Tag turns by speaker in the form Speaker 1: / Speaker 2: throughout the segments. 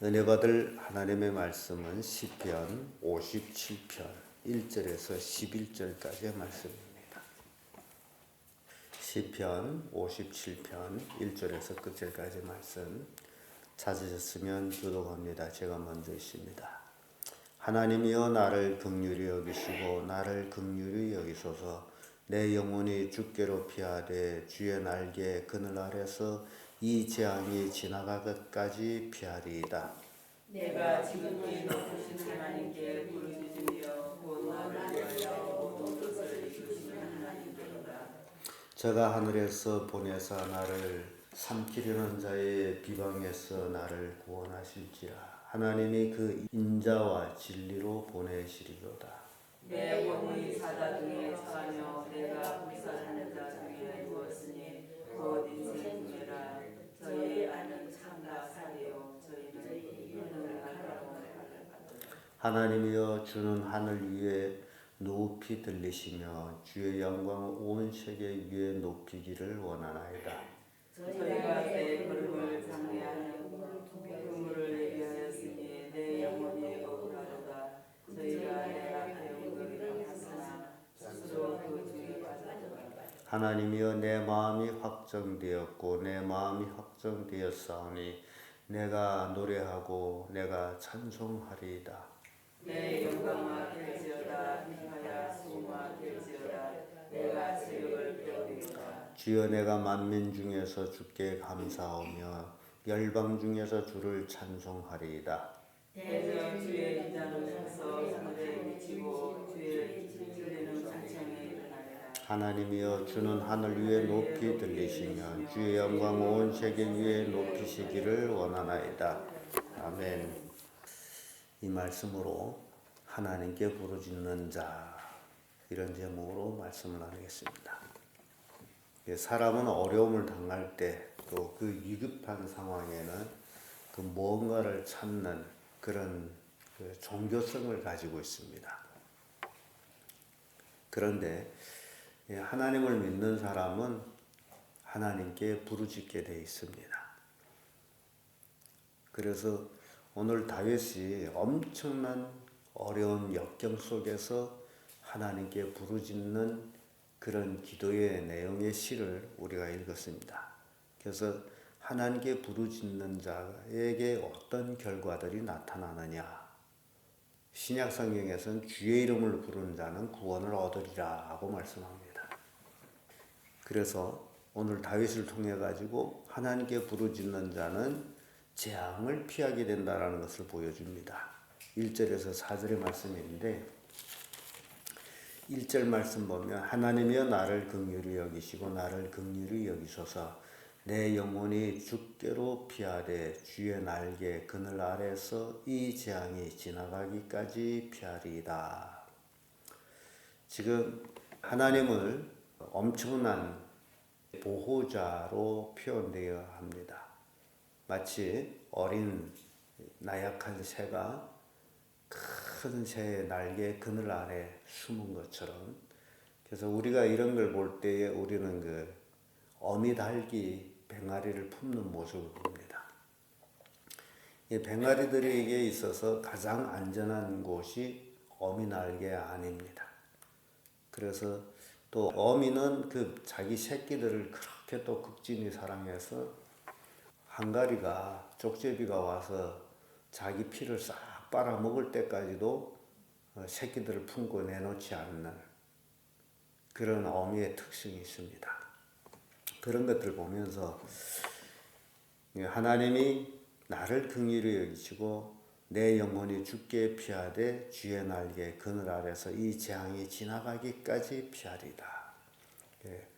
Speaker 1: 은혜 받을 하나님의 말씀은 시편 57편 1절에서 11절까지의 말씀입니다. 시편 57편 1절에서 끝절까지 말씀 찾으셨으면 교독합니다. 제가 먼저 있습니다. 하나님이여 나를 긍휼히 여기시고 나를 긍휼히 여기소서 내 영혼이 주께로 피하되 주의 날개 그늘 아래서 이 재앙이 지나가기까지 피하리이다.
Speaker 2: 내가 지극히 높으신 하나님께 부르짖으며 이루시는 하나님께로다.
Speaker 1: 저가 하늘에서 보내사 나를 삼키려는 자의 비방에서 나를 구원하실지라 하나님이 그 인자와 진리로 보내시리로다.
Speaker 2: 내 영혼이 사자 중에 처하며 내가 불살하는 자 중에 누웠으니 곧 인생 중에라 저희 아는 참다 살이요 저희는 이는 하라고 말
Speaker 1: 하나님이여 주는 하늘 위에 높이 들리시며 주의 영광 온 세계 위에 높이기를 원하나이다.
Speaker 2: 저희가 내 걸음을 장례하는 그물을 예비하였으니 내 영혼이 억울하도다 저희가 것을 하사나 스스로 그 중에
Speaker 1: 하나님이여 내 마음이 확정되었고 내 마음이 확정되었사오니 내가 노래하고 내가 찬송하리이다.
Speaker 2: 내 될지어다 될지어다 내가
Speaker 1: 주여 내가 만민 중에서 주께 감사하며 열방 중에서 주를 찬송하리이다.
Speaker 2: 대전 주의 인자는 서서 하늘에 미치고 주의 주리는 찬창에 일어나리라
Speaker 1: 하나님이여 주는 하늘 위에 높이 들리시며 주의 영광 온 세계 위에 높이시기를 원하나이다. 아멘. 이 말씀으로 하나님께 부르짖는 자 이런 제목으로 말씀을 나누겠습니다. 예, 사람은 어려움을 당할 때 또 그 위급한 상황에는 그 뭔가를 찾는 그런 그 종교성을 가지고 있습니다. 그런데 예, 하나님을 믿는 사람은 하나님께 부르짖게 돼 있습니다. 그래서 오늘 다윗이 엄청난 어려운 역경 속에서 하나님께 부르짖는 그런 기도의 내용의 시를 우리가 읽었습니다. 그래서 하나님께 부르짖는 자에게 어떤 결과들이 나타나느냐? 신약 성경에서는 주의 이름을 부르는 자는 구원을 얻으리라 하고 말씀합니다. 그래서 오늘 다윗을 통해 가지고 하나님께 부르짖는 자는 재앙을 피하게 된다라는 것을 보여줍니다. 1절에서 4절의 말씀인데 1절 말씀 보면 하나님이여 나를 긍휼히 여기시고 나를 긍휼히 여기소서 내 영혼이 주께로 피하되 주의 날개 그늘 아래서 이 재앙이 지나가기까지 피하리이다. 지금 하나님을 엄청난 보호자로 표현되어 합니다. 마치 어린 나약한 새가 큰 새의 날개 그늘 아래 숨은 것처럼 그래서 우리가 이런 걸 볼 때에 우리는 그 어미 닭이 병아리를 품는 모습을 봅니다. 이 병아리들에게 있어서 가장 안전한 곳이 어미 날개 아닙니다. 그래서 또 어미는 그 자기 새끼들을 그렇게 또 극진히 사랑해서 한가리가 쪽제비가 와서 자기 피를 싹 빨아먹을 때까지도 어, 새끼들을 품고 내놓지 않는 그런 어미의 특징이 있습니다. 그런 것들 보면서 하나님이 나를 긍휼히 여기시고 내 영혼이 죽게 피하되 주의 날개 그늘 아래서 이 재앙이 지나가기까지 피하리다. 예.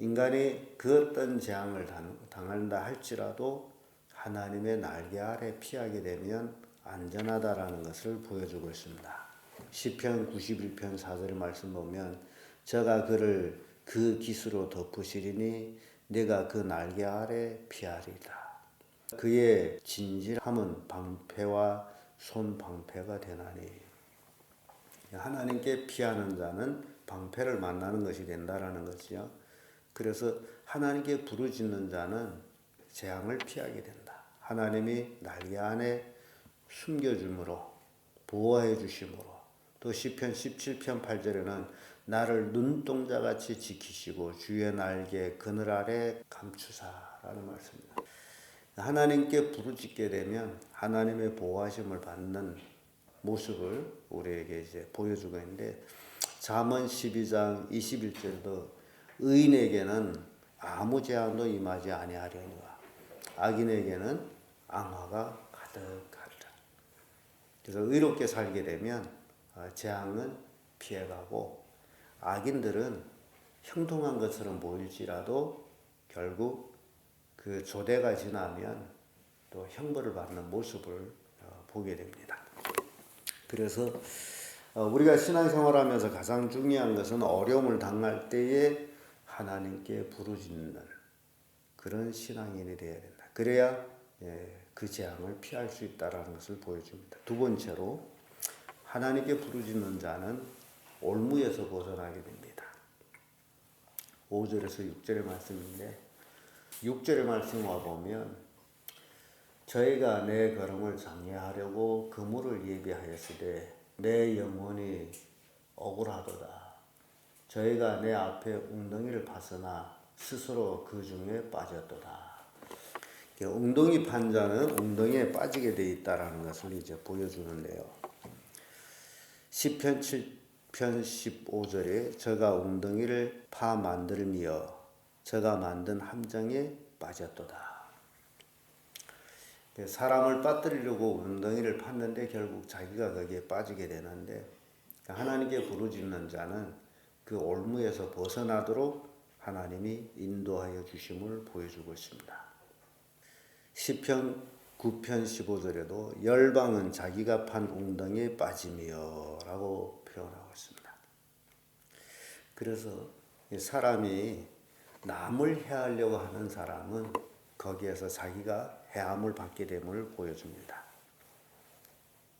Speaker 1: 인간이 그 어떤 재앙을 당한다 할지라도 하나님의 날개 아래 피하게 되면 안전하다라는 것을 보여주고 있습니다. 시편 91편 4절의 말씀 보면 저가 그를 그 기수로 덮으시리니 내가 그 날개 아래 피하리라. 그의 진실함은 방패와 손방패가 되나니 하나님께 피하는 자는 방패를 만나는 것이 된다라는 것이요. 그래서 하나님께 부르짖는 자는 재앙을 피하게 된다. 하나님이 날개 안에 숨겨줌으로 보호해 주심으로 또 시편 17편 8절에는 나를 눈동자같이 지키시고 주의 날개 그늘 아래 감추사라는 말씀입니다. 하나님께 부르짖게 되면 하나님의 보호하심을 받는 모습을 우리에게 이제 보여주고 있는데 잠언 12장 21절도 의인에게는 아무 재앙도 임하지 아니하려니와 악인에게는 악화가 가득하리라. 그래서 의롭게 살게 되면 어, 재앙은 피해가고 악인들은 형통한 것처럼 보일지라도 결국 그 조대가 지나면 또 형벌을 받는 모습을 어, 보게 됩니다. 그래서 어, 우리가 신앙생활하면서 가장 중요한 것은 어려움을 당할 때에 하나님께 부르짖는 그런 신앙인이 되어야 된다. 그래야 예, 그 재앙을 피할 수 있다라는 것을 보여줍니다. 두 번째로 하나님께 부르짖는 자는 올무에서 벗어나게 됩니다. 5절에서 6절의 말씀인데 6절의 말씀 와 보면 저희가 내 걸음을 장려하려고 그물을 예비하였으되 내 영혼이 억울하도다. 저희가 내 앞에 웅덩이를 파서나 스스로 그 중에 빠졌도다. 웅덩이 판 자는 웅덩이에 빠지게 돼 있다라는 것을 이제 보여주는데요. 시편 7편 15절에 저가 웅덩이를 파 만들며 저가 만든 함정에 빠졌도다. 사람을 빠뜨리려고 웅덩이를 팠는데 결국 자기가 거기에 빠지게 되는데 하나님께 부르짖는 자는 그 올무에서 벗어나도록 하나님이 인도하여 주심을 보여주고 있습니다. 시편 9편 15절에도 열방은 자기가 판 웅덩이에 빠지며라고 표현하고 있습니다. 그래서 사람이 남을 해하려고 하는 사람은 거기에서 자기가 해함을 받게 됨을 보여줍니다.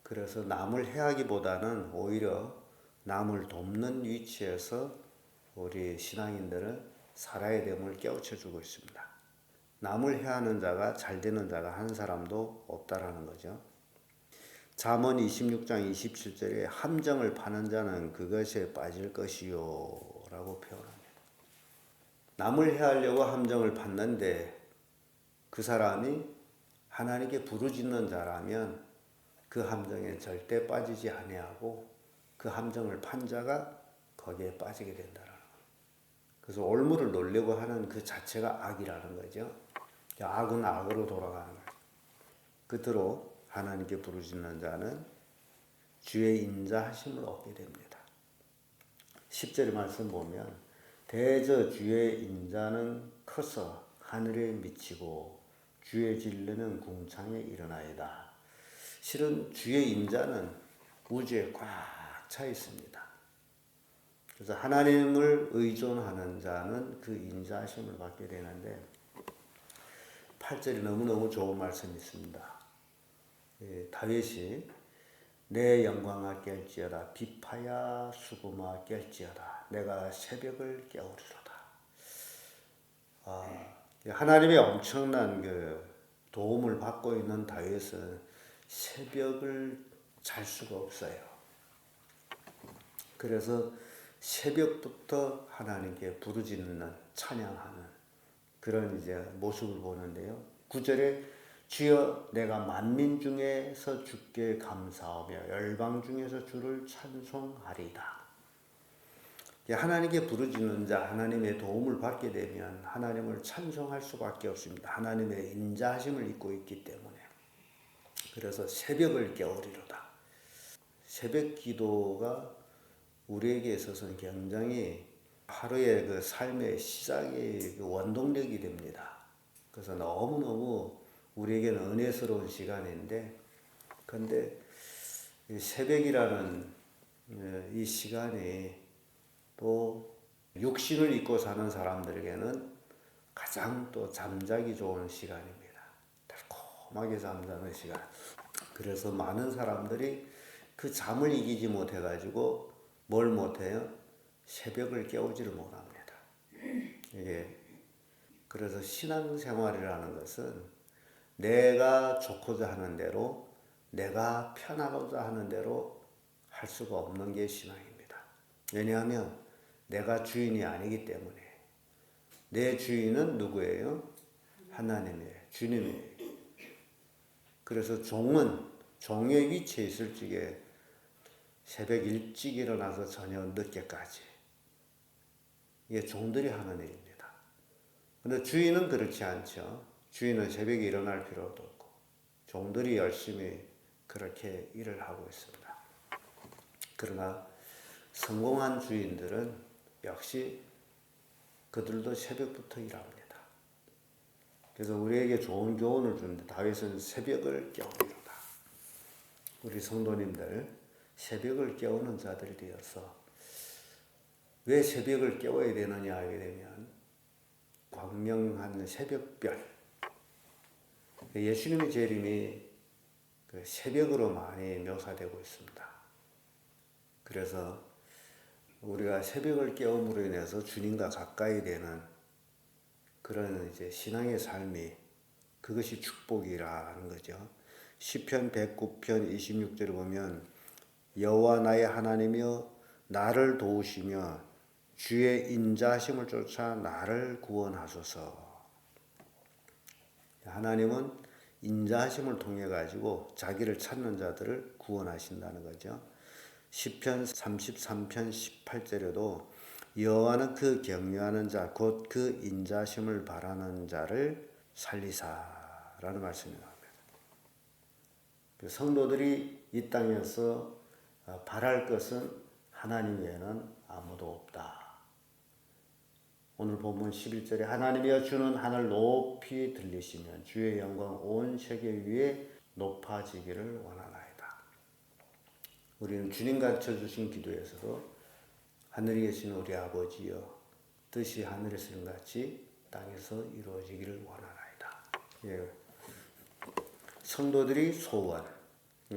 Speaker 1: 그래서 남을 해하기보다는 오히려 남을 돕는 위치에서 우리 신앙인들은 살아야 됨을 깨우쳐 주고 있습니다. 남을 해하는 자가 잘 되는 자가 한 사람도 없다라는 거죠. 잠언 26장 27절에 함정을 파는 자는 그것에 빠질 것이요 라고 표현합니다. 남을 해하려고 함정을 팠는데 그 사람이 하나님께 부르짖는 자라면 그 함정에 절대 빠지지 아니하고 그 함정을 판 자가 거기에 빠지게 된다라는 거. 그래서 올무를 놓려고 하는 그 자체가 악이라는 거죠. 악은 악으로 돌아가는 거예요. 끝으로 하나님께 부르짖는 자는 주의 인자하심을 얻게 됩니다. 10절의 말씀 보면 대저 주의 인자는 커서 하늘에 미치고 주의 진리는 궁창에 일어나이다. 실은 주의 인자는 우주에 꽉 차 있습니다. 그래서 하나님을 의존하는 자는 그 인자하심을 받게 되는데 8절이 너무너무 좋은 말씀이 있습니다. 예, 다윗이 내 영광아 깰지어다 비파야 수고마 깰지어다 내가 새벽을 깨우리로다. 아, 하나님의 엄청난 그 도움을 받고 있는 다윗은 새벽을 잘 수가 없어요. 그래서 새벽부터 하나님께 부르짖는 찬양하는 그런 이제 모습을 보는데요. 9절에 주여 내가 만민 중에서 주께 감사하며 열방 중에서 주를 찬송하리다. 하나님께 부르짖는 자, 하나님의 도움을 받게 되면 하나님을 찬송할 수밖에 없습니다. 하나님의 인자하심을 입고 있기 때문에. 그래서 새벽을 깨우리로다. 새벽 기도가 우리에게 있어서는 굉장히 하루의 그 삶의 시작의 그 원동력이 됩니다. 그래서 너무너무 우리에게는 은혜스러운 시간인데, 근데 새벽이라는 어, 이 시간이 또 육신을 입고 사는 사람들에게는 가장 또 잠자기 좋은 시간입니다. 달콤하게 잠자는 시간. 그래서 많은 사람들이 그 잠을 이기지 못해가지고 뭘 못해요? 새벽을 깨우지를 못합니다. 이게 그래서 신앙생활이라는 것은 내가 좋고자 하는 대로 내가 편하고자 하는 대로 할 수가 없는 게 신앙입니다. 왜냐하면 내가 주인이 아니기 때문에 내 주인은 누구예요? 하나님이에요. 주님이에요. 그래서 종은 종의 위치에 있을 적에 새벽 일찍 일어나서 저녁 늦게까지 이게 종들이 하는 일입니다. 근데 주인은 그렇지 않죠. 주인은 새벽에 일어날 필요도 없고 종들이 열심히 그렇게 일을 하고 있습니다. 그러나 성공한 주인들은 역시 그들도 새벽부터 일합니다. 그래서 우리에게 좋은 교훈을 주는데 다윗은 새벽을 깨웁니다. 우리 성도님들 새벽을 깨우는 자들이 되어서 왜 새벽을 깨워야 되느냐 하게 되면 광명한 새벽별 예수님의 재림이 그 새벽으로 많이 묘사되고 있습니다. 그래서 우리가 새벽을 깨움으로 인해서 주님과 가까이 되는 그런 이제 신앙의 삶이 그것이 축복이라는 거죠. 시편 109편 26절에 보면 여호와 나의 하나님이여 나를 도우시며 주의 인자심을 쫓아 나를 구원하소서. 하나님은 인자하심을 통해 가지고 자기를 찾는 자들을 구원하신다는 거죠. 시편 33편 18절에도 여호와는 그 경외하는 자 곧 그 인자심을 바라는 자를 살리사라는 말씀이 나옵니다. 그 성도들이 이 땅에서 어, 바랄 것은 하나님 외에는 아무도 없다. 오늘 본문 11절에 하나님이여 주는 하늘 높이 들리시면 주의 영광 온 세계 위에 높아지기를 원하나이다. 우리는 주님 가르쳐 주신 기도에서도 하늘에 계신 우리 아버지여 뜻이 하늘에서 같이 땅에서 이루어지기를 원하나이다. 예. 성도들이 소원, 예,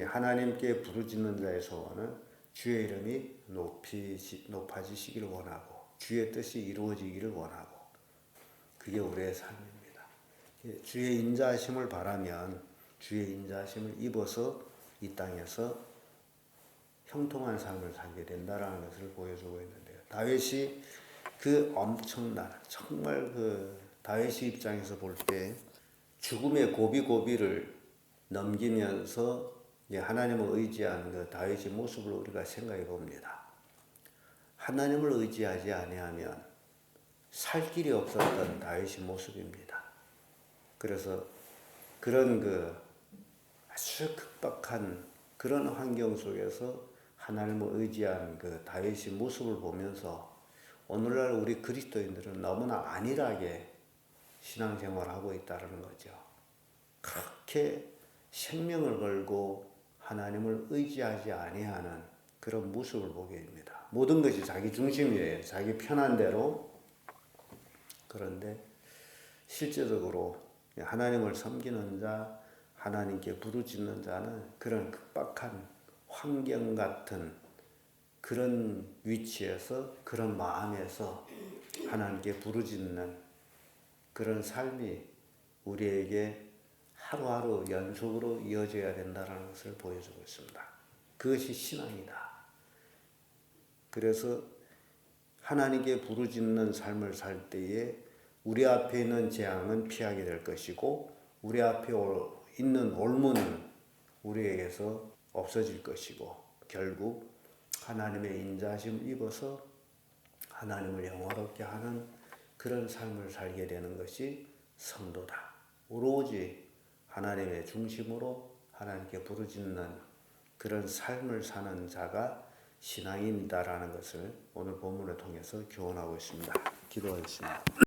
Speaker 1: 하나님께 부르짖는 자의 소원은 주의 이름이 높이 높아지시기를 원하고 주의 뜻이 이루어지기를 원하고 그게 우리의 삶입니다. 예, 주의 인자하심을 바라면 주의 인자하심을 입어서 이 땅에서 형통한 삶을 살게 된다라는 것을 보여주고 있는데요. 다윗이 그 엄청난 정말 그 다윗의 입장에서 볼 때 죽음의 고비고비를 넘기면서 하나님을 의지하는 그 다윗의 모습을 우리가 생각해 봅니다. 하나님을 의지하지 아니하면 살 길이 없었던 다윗의 모습입니다. 그래서 그런 그 아주 극박한 그런 환경 속에서 하나님을 의지한 그 다윗의 모습을 보면서 오늘날 우리 그리스도인들은 너무나 안일하게 신앙생활하고 있다는 거죠. 그렇게 생명을 걸고 하나님을 의지하지 아니하는 그런 모습을 보게 됩니다. 모든 것이 자기 중심이에요. 자기 편한 대로. 그런데 실제적으로 하나님을 섬기는 자, 하나님께 부르짖는 자는 그런 급박한 환경 같은 그런 위치에서 그런 마음에서 하나님께 부르짖는 그런 삶이 우리에게 하루하루 연속으로 이어져야 된다는 것을 보여주고 있습니다. 그것이 신앙이다. 그래서 하나님께 부르짖는 삶을 살 때에 우리 앞에 있는 재앙은 피하게 될 것이고 우리 앞에 있는 올무는 우리에게서 없어질 것이고 결국 하나님의 인자심을 입어서 하나님을 영화롭게 하는 그런 삶을 살게 되는 것이 성도다. 오로지 하나님의 중심으로 하나님께 부르짖는 그런 삶을 사는 자가 신앙인이다라는 것을 오늘 본문을 통해서 교훈하고 있습니다. 기도하겠습니다.